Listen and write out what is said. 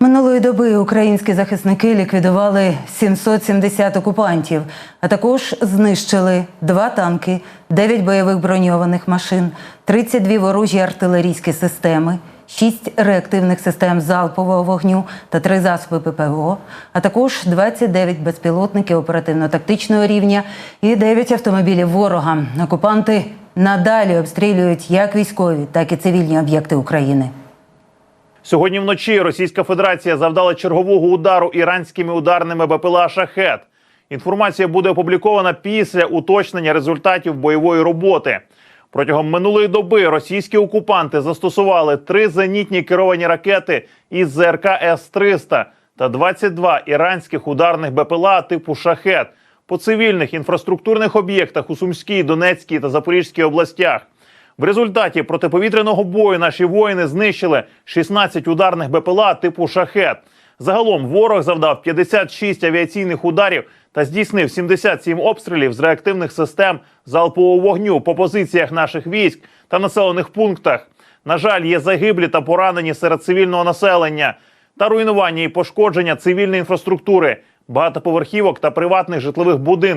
Минулої доби українські захисники ліквідували 770 окупантів, а також знищили два танки, 9 бойових броньованих машин, 32 ворожі артилерійські системи, 6 реактивних систем залпового вогню та 3 засоби ППО, а також 29 безпілотників оперативно-тактичного рівня і 9 автомобілів ворога. Окупанти надалі обстрілюють як військові, так і цивільні об'єкти України. Сьогодні вночі Російська Федерація завдала чергового удару іранськими ударними БПЛА «Шахет». Інформація буде опублікована після уточнення результатів бойової роботи. Протягом минулої доби російські окупанти застосували три зенітні керовані ракети із ЗРК С-300 та 22 іранських ударних БПЛА типу «Шахет» по цивільних інфраструктурних об'єктах у Сумській, Донецькій та Запорізькій областях. В результаті протиповітряного бою наші воїни знищили 16 ударних БПЛА типу шахет. Загалом ворог завдав 56 авіаційних ударів та здійснив 77 обстрілів з реактивних систем залпового вогню по позиціях наших військ та населених пунктах. На жаль, є загиблі та поранені серед цивільного населення та руйнування і пошкодження цивільної інфраструктури, багатоповерхівок та приватних житлових будинків.